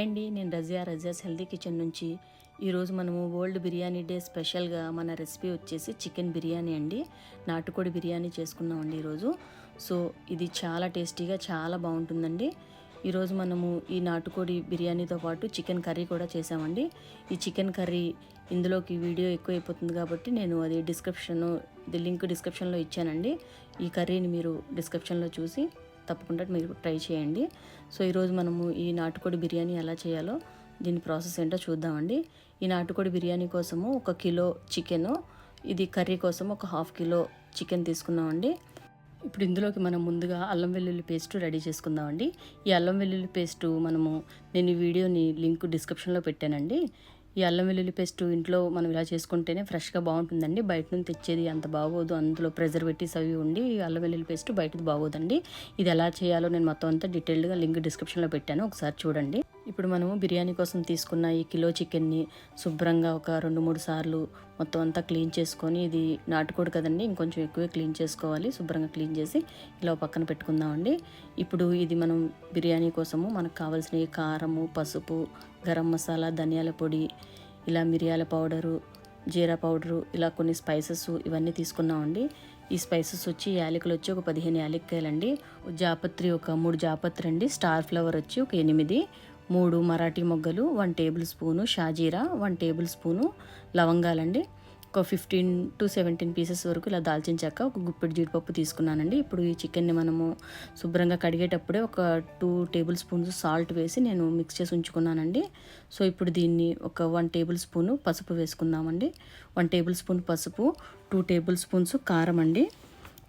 Hi అండి నేను Razia Razia's healthy kitchen నుంచి ఈరోజు మనము వరల్డ్ బిర్యానీ డే స్పెషల్గా మన రెసిపీ వచ్చేసి చికెన్ బిర్యానీ అండి. నాటుకోడి బిర్యానీ చేసుకున్నామండి ఈరోజు సో ఇది చాలా టేస్టీగా చాలా బాగుంటుందండి. ఈరోజు మనము ఈ నాటుకోడి బిర్యానీతో పాటు చికెన్ కర్రీ కూడా చేసామండి. ఈ చికెన్ కర్రీ ఇందులోకి వీడియో ఎక్కువ అయిపోతుంది కాబట్టి నేను అది డిస్క్రిప్షన్ లింక్ డిస్క్రిప్షన్లో ఇచ్చానండి. ఈ కర్రీని మీరు డిస్క్రిప్షన్లో చూసి తప్పకుండా మీరు ట్రై చేయండి. సో ఈరోజు మనము ఈ నాటుకోడి బిర్యానీ ఎలా చేయాలో దీని ప్రాసెస్ ఏంటో చూద్దామండి. ఈ నాటుకోడి బిర్యానీ కోసము ఒక కిలో చికెను ఇది కర్రీ కోసం ఒక హాఫ్ కిలో చికెన్ తీసుకున్నామండి. ఇప్పుడు ఇందులోకి మనం ముందుగా అల్లం వెల్లుల్లి పేస్ట్ రెడీ చేసుకుందామండి. ఈ అల్లం వెల్లుల్లి పేస్ట్ మనము నేను ఈ వీడియోని లింక్ డిస్క్రిప్షన్లో పెట్టానండి. ఈ అల్లం వెల్లుల్లి పేస్ట్ ఇంట్లో మనం ఇలా చేసుకుంటేనే ఫ్రెష్గా బాగుంటుందండి. బయట నుంచి తెచ్చేది అంత బాగోదు. అందులో ప్రెజర్వేటివ్స్ అవి ఉండి ఈ అల్లం వెల్లుల్లి పేస్ట్ బయటది బాగోదండి. ఇది ఎలా చేయాలో నేను మొత్తం అంతా డీటెయిల్డ్గా లింక్ డిస్క్రిప్షన్లో పెట్టాను. ఒకసారి చూడండి. ఇప్పుడు మనము బిర్యానీ కోసం తీసుకున్న ఈ కిలో చికెన్ని శుభ్రంగా ఒక రెండు మూడు సార్లు మొత్తం అంతా క్లీన్ చేసుకొని ఇది నాటుకోడు కదండి ఇంకొంచెం ఎక్కువే క్లీన్ చేసుకోవాలి. శుభ్రంగా క్లీన్ చేసి ఇలా పక్కన పెట్టుకుందామండి. ఇప్పుడు ఇది మనం బిర్యానీ కోసము మనకు కావాల్సిన కారము పసుపు గరం మసాలా ధనియాల పొడి ఇలా మిరియాల పౌడరు జీరా పౌడరు ఇలా కొన్ని స్పైసెస్ ఇవన్నీ తీసుకున్నామండి. ఈ స్పైసెస్ వచ్చి యాలకులు వచ్చి ఒక పదిహేను యాలక్కాయలండి. జాపత్రి ఒక మూడు జాపత్రి అండి స్టార్ ఫ్లవర్ వచ్చి ఒక ఎనిమిది. మూడు మరాఠీ మొగ్గలు వన్ టేబుల్ స్పూను షాజీరా వన్ టేబుల్ స్పూను లవంగాలండి. ఒక ఫిఫ్టీన్ టు సెవెంటీన్ పీసెస్ వరకు ఇలా దాల్చిన చెక్క ఒక గుప్పెడు జీడిపప్పు తీసుకున్నానండి. ఇప్పుడు ఈ చికెన్ని మనము శుభ్రంగా కడిగేటప్పుడే ఒక టూ టేబుల్ స్పూన్స్ సాల్ట్ వేసి నేను మిక్స్ చేసి ఉంచుకున్నానండి. సో ఇప్పుడు దీన్ని ఒక వన్ టేబుల్ స్పూను పసుపు వేసుకుందామండి. వన్ టేబుల్ స్పూన్ పసుపు టూ టేబుల్ స్పూన్స్ కారం అండి.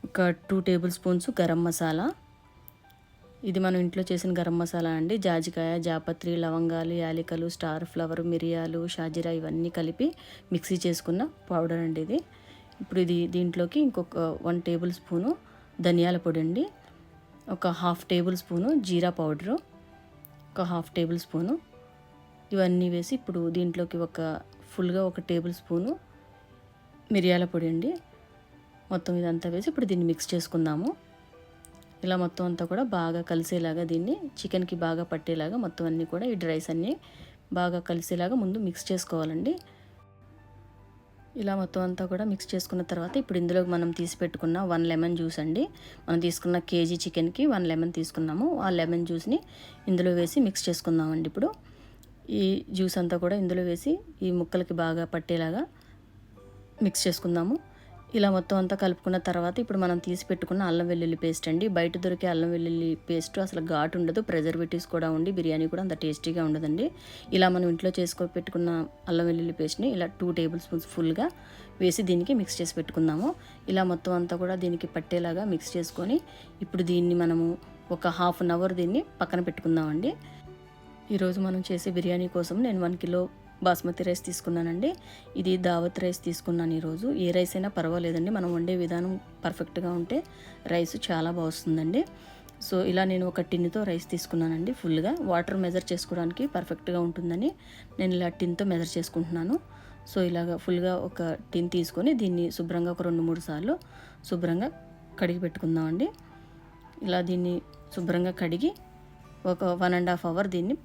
ఒక two table spoons garam masala ఇది మనం ఇంట్లో చేసిన గరం మసాలా అండి. జాజికాయ జాపత్రి లవంగాలు యాలికలు స్టార్ ఫ్లవర్ మిరియాలు షాజీరా ఇవన్నీ కలిపి మిక్సీ చేసుకున్న పౌడర్ అండి ఇది. ఇప్పుడు ఇది దీంట్లోకి ఇంకొక వన్ టేబుల్ స్పూను ధనియాల పొడి అండి. ఒక హాఫ్ టేబుల్ స్పూను జీరా పౌడరు. ఒక హాఫ్ టేబుల్ స్పూను ఇవన్నీ వేసి ఇప్పుడు దీంట్లోకి ఒక ఫుల్గా ఒక టేబుల్ స్పూను మిరియాల పొడి అండి. మొత్తం ఇదంతా వేసి ఇప్పుడు దీన్ని మిక్స్ చేసుకుందాము. ఇలా మొత్తం అంతా కూడా బాగా కలిసేలాగా దీన్ని చికెన్కి బాగా పట్టేలాగా మొత్తం అన్నీ కూడా ఈ డ్రైస్ అన్నీ బాగా కలిసేలాగా ముందు మిక్స్ చేసుకోవాలండి. ఇలా మొత్తం అంతా కూడా మిక్స్ చేసుకున్న తర్వాత ఇప్పుడు ఇందులో మనం తీసి పెట్టుకున్న వన్ లెమన్ జ్యూస్ అండి. మనం తీసుకున్న కేజీ చికెన్కి వన్ లెమన్ తీసుకున్నాము. ఆ లెమన్ జ్యూస్ని ఇందులో వేసి మిక్స్ చేసుకుందామండి ఇప్పుడు. ఈ జ్యూస్ అంతా కూడా ఇందులో వేసి ఈ ముక్కలకి బాగా పట్టేలాగా మిక్స్ చేసుకుందాము. ఇలా మొత్తం అంతా కలుపుకున్న తర్వాత ఇప్పుడు మనం తీసి పెట్టుకున్న అల్లం వెల్లుల్లి పేస్ట్ అండి. బయట దొరికే అల్లం వెల్లుల్లి పేస్ట్ అసలు ఘాటు ఉండదు. ప్రిజర్వేటివ్స్ కూడా ఉండి బిర్యానీ కూడా అంత టేస్టీగా ఉండదండి. ఇలా మనం ఇంట్లో చేసుకో పెట్టుకున్న అల్లం వెల్లుల్లి పేస్ట్ని ఇలా టూ టేబుల్ స్పూన్స్ ఫుల్గా వేసి దీనికి మిక్స్ చేసి పెట్టుకుందాము. ఇలా మొత్తం అంతా కూడా దీనికి పట్టేలాగా మిక్స్ చేసుకొని ఇప్పుడు దీన్ని మనము ఒక హాఫ్ అన్ అవర్ దీన్ని పక్కన పెట్టుకుందామండి. ఈరోజు మనం చేసే బిర్యానీ కోసం నేను వన్ కిలో బాస్మతి రైస్ తీసుకున్నానండి. ఇది దావత్ రైస్ తీసుకున్నాను ఈరోజు. ఏ రైస్ అయినా పర్వాలేదండి. మనం వండే విధానం పర్ఫెక్ట్గా ఉంటే రైస్ చాలా బాగుస్తుందండి. సో ఇలా నేను ఒక టిన్తో రైస్ తీసుకున్నానండి ఫుల్గా. వాటర్ మెజర్ చేసుకోవడానికి పర్ఫెక్ట్గా ఉంటుందని నేను ఇలా టిన్తో మెజర్ చేసుకుంటున్నాను. సో ఇలాగ ఫుల్గా ఒక టిన్ తీసుకొని దీన్ని శుభ్రంగా ఒక రెండు మూడు సార్లు శుభ్రంగా కడిగి పెట్టుకుందామండి. ఇలా దీన్ని శుభ్రంగా కడిగి ఒక వన్ అండ్ హాఫ్ అవర్ దీన్ని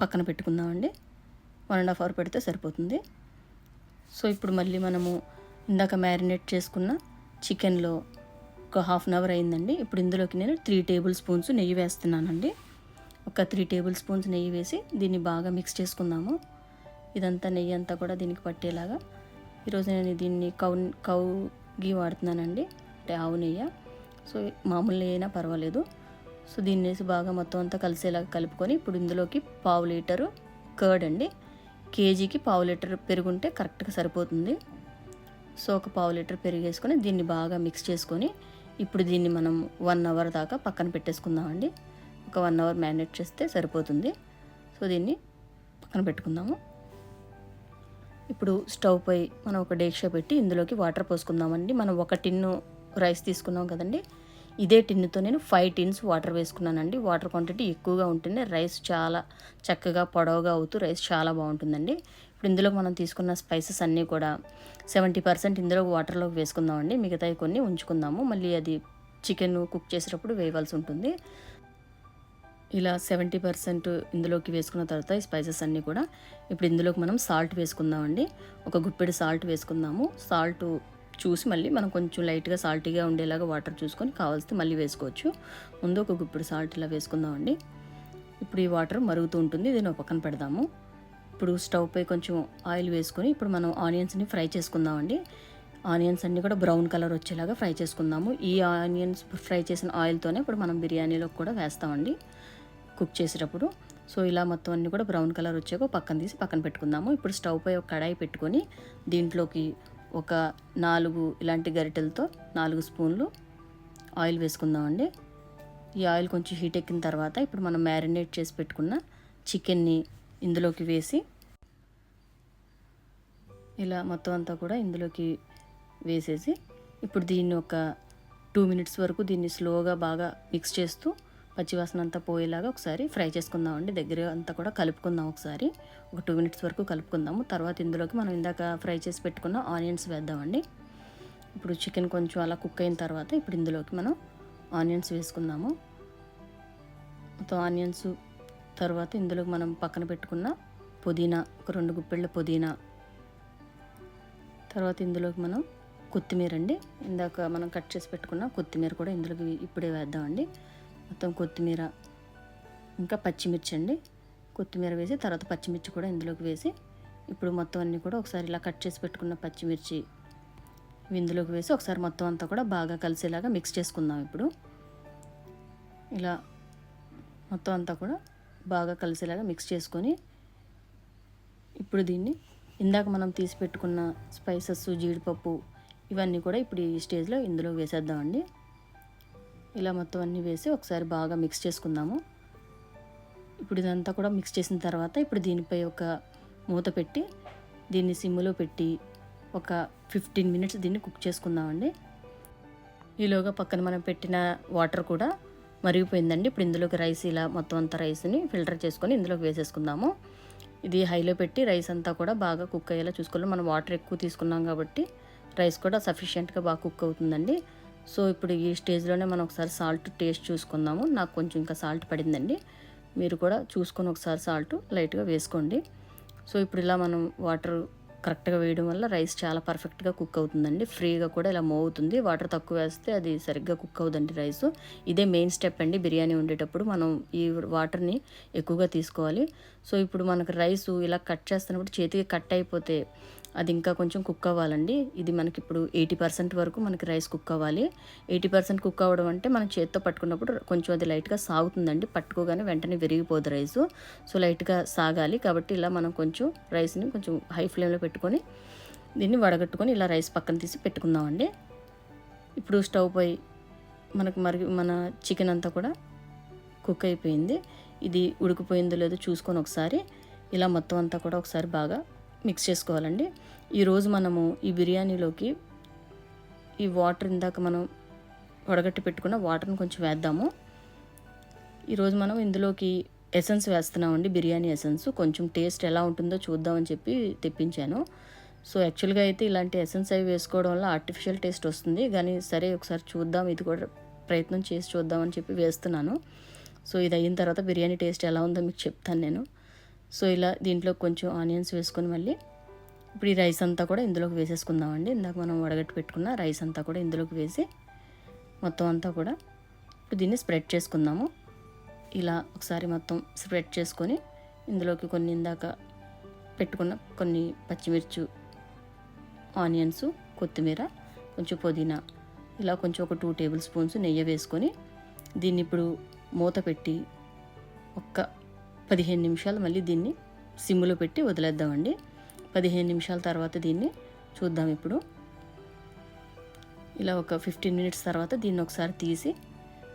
పక్కన పెట్టుకుందామండి. వన్ అండ్ హాఫ్ అవర్ పెడితే సరిపోతుంది. సో ఇప్పుడు మళ్ళీ మనము ఇందాక మ్యారినేట్ చేసుకున్న చికెన్లో ఒక హాఫ్ అన్ అవర్ అయిందండి. ఇప్పుడు ఇందులోకి నేను త్రీ టేబుల్ స్పూన్స్ నెయ్యి వేస్తున్నానండి. ఒక త్రీ టేబుల్ స్పూన్స్ నెయ్యి వేసి దీన్ని బాగా మిక్స్ చేసుకుందాము. ఇదంతా నెయ్యి అంతా కూడా దీనికి పట్టేలాగా. ఈరోజు నేను దీన్ని కౌ కౌ గీ వాడుతున్నానండి. అంటే ఆవు నెయ్యి. సో మామూలు నెయ్యి అయినా పర్వాలేదు. సో దీన్ని వేసి బాగా మొత్తం అంతా కలిసేలాగా కలుపుకొని ఇప్పుడు ఇందులోకి పావు లీటరు కర్డ్ అండి. కేజీకి పావు లీటర్ పెరుగుంటే కరెక్ట్గా సరిపోతుంది. సో ఒక పావు లీటర్ పెరిగేసుకొని దీన్ని బాగా మిక్స్ చేసుకొని ఇప్పుడు దీన్ని మనం వన్ అవర్ దాకా పక్కన పెట్టేసుకుందామండి. ఒక వన్ అవర్ మ్యారినేట్ చేస్తే సరిపోతుంది. సో దీన్ని పక్కన పెట్టుకుందాము. ఇప్పుడు స్టవ్ పై మనం ఒక డేక్ష పెట్టి ఇందులోకి వాటర్ పోసుకుందామండి. మనం ఒక టిన్ను రైస్ తీసుకున్నాం కదండి. ఇదే టిన్నుతో నేను ఫైవ్ టిన్స్ వాటర్ వేసుకున్నానండి. వాటర్ క్వాంటిటీ ఎక్కువగా ఉంటేనే రైస్ చాలా చక్కగా పొడవుగా అవుతూ రైస్ చాలా బాగుంటుందండి. ఇప్పుడు ఇందులో మనం తీసుకున్న స్పైసెస్ అన్నీ కూడా సెవెంటీ పర్సెంట్ ఇందులో వాటర్లోకి వేసుకుందామండి. మిగతాయి కొన్ని ఉంచుకుందాము. మళ్ళీ అది చికెన్ కుక్ చేసేటప్పుడు వేయవలసి ఉంటుంది. ఇలా సెవెంటీ పర్సెంట్ ఇందులోకి వేసుకున్న తర్వాత ఈ స్పైసెస్ అన్నీ కూడా ఇప్పుడు ఇందులోకి మనం సాల్ట్ వేసుకుందామండి. ఒక గుప్పెడు సాల్ట్ వేసుకుందాము. సాల్ట్ చూసి మళ్ళీ మనం కొంచెం లైట్గా సాల్టీగా ఉండేలాగా వాటర్ చూసుకొని కావాల్సి మళ్ళీ వేసుకోవచ్చు. ముందు ఒక గుప్పుడు సాల్ట్ ఇలా వేసుకుందామండి. ఇప్పుడు ఈ వాటర్ మరుగుతూ ఉంటుంది. దీన్ని ఒక పక్కన పెడదాము. ఇప్పుడు స్టవ్ పై కొంచెం ఆయిల్ వేసుకొని ఇప్పుడు మనం ఆనియన్స్ని ఫ్రై చేసుకుందామండి. ఆనియన్స్ అన్నీ కూడా బ్రౌన్ కలర్ వచ్చేలాగా ఫ్రై చేసుకుందాము. ఈ ఆనియన్స్ ఫ్రై చేసిన ఆయిల్తోనే ఇప్పుడు మనం బిర్యానీలో కూడా వేస్తామండి. కుక్ చేసేటప్పుడు. సో ఇలా మొత్తం అన్నీ కూడా బ్రౌన్ కలర్ వచ్చాక పక్కన తీసి పక్కన పెట్టుకుందాము. ఇప్పుడు స్టవ్ పై ఒక కడాయి పెట్టుకొని దీంట్లోకి ఒక నాలుగు ఇలాంటి గరిటెలతో నాలుగు స్పూన్లు ఆయిల్ వేసుకుందామండి. ఈ ఆయిల్ కొంచెం హీట్ ఎక్కిన తర్వాత ఇప్పుడు మనం మ్యారినేట్ చేసి పెట్టుకున్న చికెన్ని ఇందులోకి వేసి ఇలా మొత్తం అంతా కూడా ఇందులోకి వేసేసి ఇప్పుడు దీన్ని ఒక టూ మినిట్స్ వరకు దీన్ని స్లోగా బాగా మిక్స్ చేస్తూ పచ్చివాసన అంతా పోయేలాగా ఒకసారి ఫ్రై చేసుకుందామండి. దగ్గర అంతా కూడా కలుపుకుందాం ఒకసారి. ఒక టూ మినిట్స్ వరకు కలుపుకుందాము. తర్వాత ఇందులోకి మనం ఇందాక ఫ్రై చేసి పెట్టుకున్న ఆనియన్స్ వేద్దామండి. ఇప్పుడు చికెన్ కొంచెం అలా కుక్ అయిన తర్వాత ఇప్పుడు ఇందులోకి మనం ఆనియన్స్ వేసుకుందాము. మొత్తం ఆనియన్స్ తర్వాత ఇందులోకి మనం పక్కన పెట్టుకున్న పుదీనా ఒక రెండు గుప్పెళ్ళ పుదీనా. తర్వాత ఇందులోకి మనం కొత్తిమీర అండి ఇందాక మనం కట్ చేసి పెట్టుకున్న కొత్తిమీర కూడా ఇందులోకి ఇప్పుడే వేద్దామండి. మొత్తం కొత్తిమీర ఇంకా పచ్చిమిర్చి అండి. కొత్తిమీర వేసి తర్వాత పచ్చిమిర్చి కూడా ఇందులోకి వేసి ఇప్పుడు మొత్తం అన్నీ కూడా ఒకసారి ఇలా కట్ చేసి పెట్టుకున్న పచ్చిమిర్చి ఇందులోకి వేసి ఒకసారి మొత్తం అంతా కూడా బాగా కలిసేలాగా మిక్స్ చేసుకుందాం ఇప్పుడు. ఇలా మొత్తం అంతా కూడా బాగా కలిసేలాగా మిక్స్ చేసుకొని ఇప్పుడు దీన్ని ఇందాక మనం తీసి పెట్టుకున్న స్పైసెస్ జీడిపప్పు ఇవన్నీ కూడా ఇప్పుడు ఈ స్టేజ్లో ఇందులో వేసేద్దామండి. ఇలా మొత్తం అన్నీ వేసి ఒకసారి బాగా మిక్స్ చేసుకుందాము. ఇప్పుడు ఇదంతా కూడా మిక్స్ చేసిన తర్వాత ఇప్పుడు దీనిపై ఒక మూత పెట్టి దీన్ని సిమ్లో పెట్టి ఒక ఫిఫ్టీన్ మినిట్స్ దీన్ని కుక్ చేసుకుందామండి. ఈలోగా పక్కన మనం పెట్టిన వాటర్ కూడా మరిగిపోయిందండి. ఇప్పుడు ఇందులోకి రైస్ ఇలా మొత్తం అంతా రైస్ని ఫిల్టర్ చేసుకొని ఇందులోకి వేసేసుకుందాము. ఇది హైలో పెట్టి రైస్ అంతా కూడా బాగా కుక్ అయ్యేలా చూసుకోవాలి. మనం వాటర్ ఎక్కువ తీసుకున్నాం కాబట్టి రైస్ కూడా సఫిషియెంట్గా బాగా కుక్ అవుతుందండి. సో ఇప్పుడు ఈ స్టేజ్లోనే మనం ఒకసారి సాల్ట్ టేస్ట్ చూసుకుందాము. నాకు కొంచెం ఇంకా సాల్ట్ పడిందండి. మీరు కూడా చూసుకొని ఒకసారి సాల్ట్ లైట్గా వేసుకోండి. సో ఇప్పుడు ఇలా మనం వాటర్ కరెక్ట్గా వేయడం వల్ల రైస్ చాలా పర్ఫెక్ట్గా కుక్ అవుతుందండి. ఫ్రీగా కూడా ఇలా మూవ్ అవుతుంది వాటర్ తక్కువ వేస్తే అది సరిగ్గా కుక్ అవుదండి రైస్. ఇదే మెయిన్ స్టెప్ అండి బిర్యానీ ఉండేటప్పుడు మనం ఈ వాటర్ని ఎక్కువగా తీసుకోవాలి. సో ఇప్పుడు మనకు రైస్ ఇలా కట్ చేస్తున్నప్పుడు చేతికి కట్ అయిపోతే అది ఇంకా కొంచెం కుక్ అవ్వాలండి. ఇది మనకి ఇప్పుడు ఎయిటీ పర్సెంట్ వరకు మనకి రైస్ కుక్ అవ్వాలి. ఎయిటీ పర్సెంట్ కుక్ అవ్వడం అంటే మనం చేత్తో పట్టుకున్నప్పుడు కొంచెం అది లైట్గా సాగుతుందండి. పట్టుకోగానే వెంటనే విరిగిపోదు రైస్. సో లైట్గా సాగాలి. కాబట్టి ఇలా మనం కొంచెం రైస్ని కొంచెం హై ఫ్లేమ్లో పెట్టుకొని దీన్ని వడగట్టుకొని ఇలా రైస్ పక్కన తీసి పెట్టుకుందామండి. ఇప్పుడు స్టవ్ పై మనకు మరి మన చికెన్ అంతా కూడా కుక్ అయిపోయింది. ఇది ఉడికిపోయిందో లేదో చూసుకొని ఒకసారి. ఇలా మొత్తం అంతా కూడా ఒకసారి బాగా మిక్స్ చేసుకోవాలండి. ఈరోజు మనము ఈ బిర్యానీలోకి ఈ వాటర్ ఇందాక మనం వడగట్టి పెట్టుకున్న వాటర్ని కొంచెం వేద్దాము. ఈరోజు మనం ఇందులోకి ఎసెన్స్ వేస్తున్నామండి బిర్యానీ ఎసెన్స్. కొంచెం టేస్ట్ ఎలా ఉంటుందో చూద్దామని చెప్పి తెప్పించాను. సో యాక్చువల్గా అయితే ఇలాంటి ఎసెన్స్ అవి వేసుకోవడం వల్ల ఆర్టిఫిషియల్ టేస్ట్ వస్తుంది. కానీ సరే ఒకసారి చూద్దాం. ఇది కూడా ప్రయత్నం చేసి చూద్దామని చెప్పి వేస్తున్నాను. సో ఇది అయిన తర్వాత బిర్యానీ టేస్ట్ ఎలా ఉందో మీకు చెప్తాను నేను. సో ఇలా దీంట్లో కొంచెం ఆనియన్స్ వేసుకొని మళ్ళీ ఇప్పుడు ఈ రైస్ అంతా కూడా ఇందులోకి వేసేసుకుందామండి. ఇందాక మనం వడగట్టి పెట్టుకున్న రైస్ అంతా కూడా ఇందులోకి వేసి మొత్తం అంతా కూడా ఇప్పుడు దీన్ని స్ప్రెడ్ చేసుకుందాము. ఇలా ఒకసారి మొత్తం స్ప్రెడ్ చేసుకొని ఇందులోకి కొన్ని ఇందాక పెట్టుకున్న కొన్ని పచ్చిమిర్చి ఆనియన్స్ కొత్తిమీర కొంచెం పుదీనా ఇలా కొంచెం ఒక టూ టేబుల్ స్పూన్స్ నెయ్యి వేసుకొని దీన్ని ఇప్పుడు మూత పెట్టి ఒక్క పదిహేను నిమిషాలు మళ్ళీ దీన్ని సిమ్లో పెట్టి వదిలేద్దామండి. పదిహేను నిమిషాల తర్వాత దీన్ని చూద్దాం ఇప్పుడు. ఇలా ఒక ఫిఫ్టీన్ మినిట్స్ తర్వాత దీన్ని ఒకసారి తీసి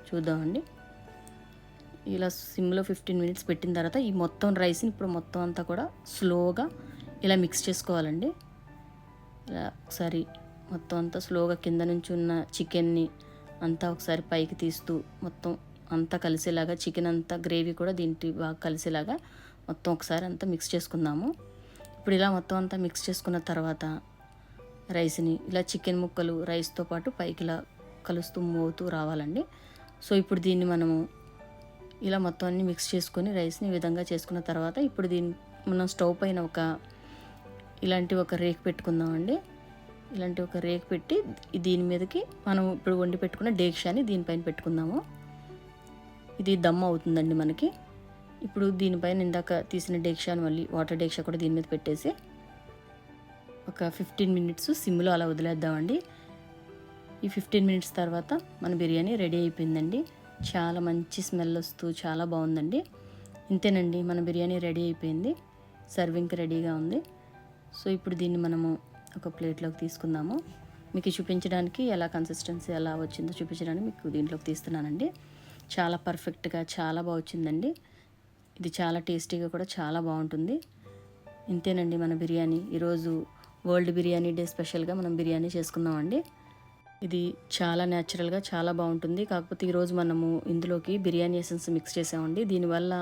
చూద్దామండి. ఇలా సిమ్లో ఫిఫ్టీన్ మినిట్స్ పెట్టిన తర్వాత ఈ మొత్తం రైస్ని ఇప్పుడు మొత్తం అంతా కూడా స్లోగా ఇలా మిక్స్ చేసుకోవాలండి. ఇలా ఒకసారి మొత్తం అంతా స్లోగా కింద నుంచి ఉన్న చికెన్ని అంతా ఒకసారి పైకి తీస్తూ మొత్తం అంతా కలిసేలాగా చికెన్ అంతా గ్రేవీ కూడా దీనికి బాగా కలిసేలాగా మొత్తం ఒకసారి అంతా మిక్స్ చేసుకుందాము. ఇప్పుడు ఇలా మొత్తం అంతా మిక్స్ చేసుకున్న తర్వాత రైస్ని ఇలా చికెన్ ముక్కలు రైస్తో పాటు పైకి ఇలా కలుస్తూ మోతూ రావాలండి. సో ఇప్పుడు దీన్ని మనము ఇలా మొత్తం అన్ని మిక్స్ చేసుకొని రైస్ని ఈ విధంగా చేసుకున్న తర్వాత ఇప్పుడు దీన్ని మనం స్టవ్ పైన ఒక ఇలాంటి ఒక రేక్ పెట్టుకుందామండి. ఇలాంటి ఒక రేక్ పెట్టి దీని మీదకి మనం ఇప్పుడు వండి పెట్టుకున్న డేక్షాని దీనిపైన పెట్టుకుందాము. ఇది దమ్ అవుతుందండి మనకి. ఇప్పుడు దీనిపైన ఇందాక తీసిన డేక్షాను మళ్ళీ వాటర్ డేక్షా కూడా దీని మీద పెట్టేసి ఒక ఫిఫ్టీన్ మినిట్స్ సిమ్లో అలా వదిలేద్దామండి. ఈ ఫిఫ్టీన్ మినిట్స్ తర్వాత మన బిర్యానీ రెడీ అయిపోయిందండి. చాలా మంచి స్మెల్ వస్తూ చాలా బాగుందండి. ఇంతేనండి మన బిర్యానీ రెడీ అయిపోయింది. సర్వింగ్కి రెడీగా ఉంది. సో ఇప్పుడు దీన్ని మనము ఒక ప్లేట్లోకి తీసుకుందాము. మీకు చూపించడానికి ఎలా కన్సిస్టెన్సీ ఎలా వచ్చిందో చూపించడానికి మీకు దీంట్లోకి తీస్తున్నానండి. చాలా పర్ఫెక్ట్గా చాలా బాగా వచ్చిందండి. ఇది చాలా టేస్టీగా కూడా చాలా బాగుంటుంది. ఇంతేనండి మన బిర్యానీ. ఈరోజు వరల్డ్ బిర్యానీ డే స్పెషల్గా మనం బిర్యానీ చేసుకున్నామండి. ఇది చాలా న్యాచురల్గా చాలా బాగుంటుంది. కాకపోతే ఈరోజు మనము ఇందులోకి బిర్యానీ ఎసెన్స్ మిక్స్ చేసామండి. దీనివల్ల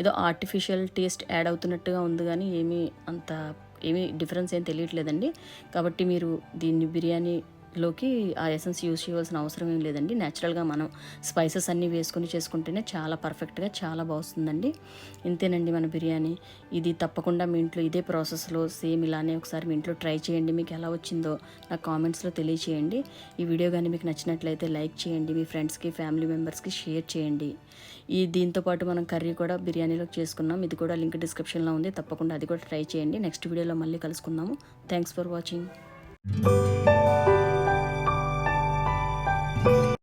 ఏదో ఆర్టిఫిషియల్ టేస్ట్ యాడ్ అవుతున్నట్టుగా ఉంది కానీ ఏమీ అంత ఏమీ డిఫరెన్స్ ఏం తెలియట్లేదండి. కాబట్టి మీరు దీన్ని బిర్యానీ లోకి ఆ ఎసెన్స్ యూస్ చేయవలసిన అవసరం ఏం లేదండి. న్యాచురల్గా మనం స్పైసెస్ అన్నీ వేసుకొని చేసుకుంటేనే చాలా పర్ఫెక్ట్గా చాలా బాగుందండి ఇంతేనండి మన బిర్యానీ. ఇది తప్పకుండా మీ ఇంట్లో ఇదే ప్రాసెస్లో సేమ్ ఇలానే ఒకసారి మీ ఇంట్లో ట్రై చేయండి. మీకు ఎలా వచ్చిందో నాకు కామెంట్స్లో తెలియచేయండి. ఈ వీడియో కానీ మీకు నచ్చినట్లయితే లైక్ చేయండి. మీ ఫ్రెండ్స్కి ఫ్యామిలీ మెంబర్స్కి షేర్ చేయండి. ఈ దీంతో పాటు మనం కర్రీ కూడా బిర్యానీలో చేసుకున్నాం. ఇది కూడా లింక్ డిస్క్రిప్షన్లో ఉంది. తప్పకుండా అది కూడా ట్రై చేయండి. నెక్స్ట్ వీడియోలో మళ్ళీ కలుసుకుందాము. Thanks for watching.